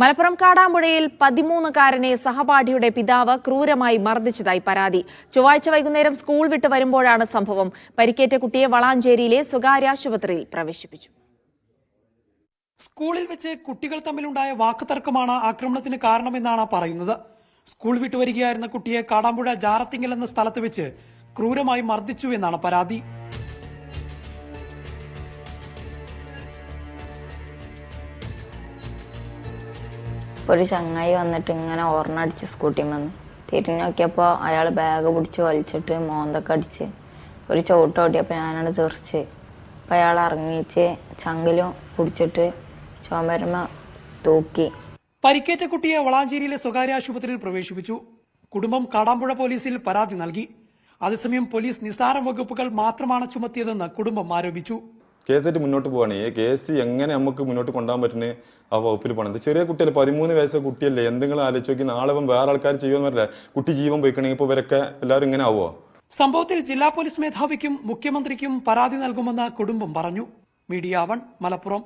മലപ്പുറം കാടാമ്പുഴയിൽ പതിമൂന്നുകാരനെ സഹപാഠിയുടെ പിതാവ് ക്രൂരമായി മർദ്ദിച്ചതായി പരാതി. ചൊവ്വാഴ്ച വൈകുന്നേരം സ്കൂൾ വിട്ട് വരുമ്പോഴാണ് സംഭവം. പരിക്കേറ്റ കുട്ടിയെ വളാഞ്ചേരിയിലെ സ്വകാര്യ ആശുപത്രിയിൽ പ്രവേശിപ്പിച്ചു. സ്കൂളിൽ വെച്ച് കുട്ടികൾ തമ്മിലുണ്ടായ വാക്കുതർക്കമാണ് ആക്രമണത്തിന് കാരണമെന്നാണ് പറയുന്നത്. സ്കൂൾ വിട്ടുവരികയായിരുന്ന കുട്ടിയെ കാടാമ്പുഴ ജാറത്തിങ്ങൽ എന്ന സ്ഥലത്ത് വെച്ച് ക്രൂരമായി മർദ്ദിച്ചു എന്നാണ് പരാതി. ഒരു ചങ്ങായി വന്നിട്ട് ഇങ്ങനെ ഓർണടിച്ച് സ്കൂട്ടി വന്നു തിരിഞ്ഞ് നോക്കിയപ്പോൾ അയാൾ ബാഗ് പിടിച്ച് വലിച്ചിട്ട് മോന്തൊക്കെ അടിച്ച് ഒരു ചവിട്ട് ഓടിയപ്പോൾ ഞാനവിടെ തെറിച്ച്. അപ്പം അയാൾ ഇറങ്ങിയിട്ട് ചങ്കിലും പിടിച്ചിട്ട് ചുമരമ തൂക്കി. പരിക്കേറ്റ കുട്ടിയെ വളാഞ്ചേരിയിലെ സ്വകാര്യ ആശുപത്രിയിൽ പ്രവേശിപ്പിച്ചു. കുടുംബം കാടാമ്പുഴ പോലീസിൽ പരാതി നൽകി. അതേസമയം പോലീസ് നിസ്സാര വകുപ്പുകൾ മാത്രമാണ് ചുമത്തിയതെന്ന് കുടുംബം ആരോപിച്ചു. കേസായിട്ട് മുന്നോട്ട് പോവാണ്. ഈ കേസ് എങ്ങനെ നമുക്ക് മുന്നോട്ട് കൊണ്ടുപോകാൻ പറ്റുന്നത് ആ വകുപ്പിൽ പോകണം. ഇത് ചെറിയ കുട്ടിയല്ലേ പതിമൂന്ന് വയസ്സ് കുട്ടിയല്ലേ എന്തെങ്കിലും ആലോചിച്ച് നോക്കി നാളെ വേറെ ആൾക്കാർ ചെയ്യുമെന്ന് പറയില്ല കുട്ടി ജീവൻ പോയിക്കണമെങ്കിൽ ഇപ്പോൾ ഇവരൊക്കെ എല്ലാവരും ഇങ്ങനെ ആവുമോ സംഭവത്തിൽ ജില്ലാ പോലീസ് മേധാവിക്കും മുഖ്യമന്ത്രിക്കും പരാതി നൽകുമെന്ന് കുടുംബം പറഞ്ഞു. Media one Malappuram.